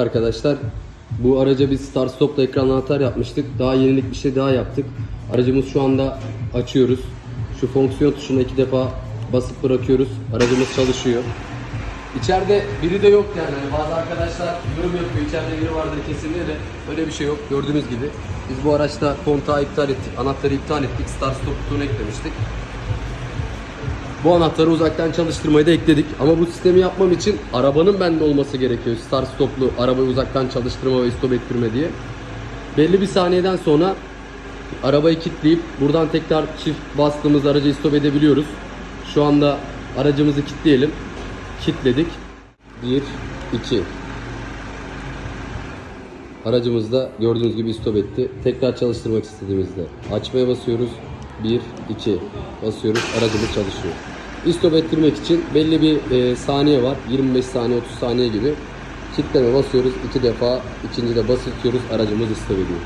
Arkadaşlar bu araca biz start stopla ekran anahtar yapmıştık. Daha yenilik bir şey daha yaptık. Aracımız şu anda açıyoruz. Şu fonksiyon tuşuna iki defa basıp bırakıyoruz. Aracımız çalışıyor. İçeride biri de yok yani. Hani bazı arkadaşlar yorum yapıyor. İçeride biri vardır kesinlikle öyle bir şey yok. Gördüğünüz gibi biz bu araçta kontağı iptal ettik. Anahtarı iptal ettik. Start stop butonunu eklemiştik. Bu anahtarı uzaktan çalıştırmayı da ekledik. Ama bu sistemi yapmam için arabanın bende olması gerekiyor. Start stoplu arabayı uzaktan çalıştırma ve stop ettirme diye. Belli bir saniyeden sonra arabayı kilitleyip buradan tekrar çift bastığımız aracı stop edebiliyoruz. Şu anda aracımızı kilitleyelim. Kilitledik. 1 2 Aracımız da gördüğünüz gibi stop etti. Tekrar çalıştırmak istediğimizde açmaya basıyoruz. 1, 2 basıyoruz. Aracımız çalışıyor. Stop ettirmek için belli bir e, saniye var. 25 saniye, 30 saniye gibi. Kilitleme basıyoruz. iki defa. ikinci de basıyoruz. Aracımız stop ediyor.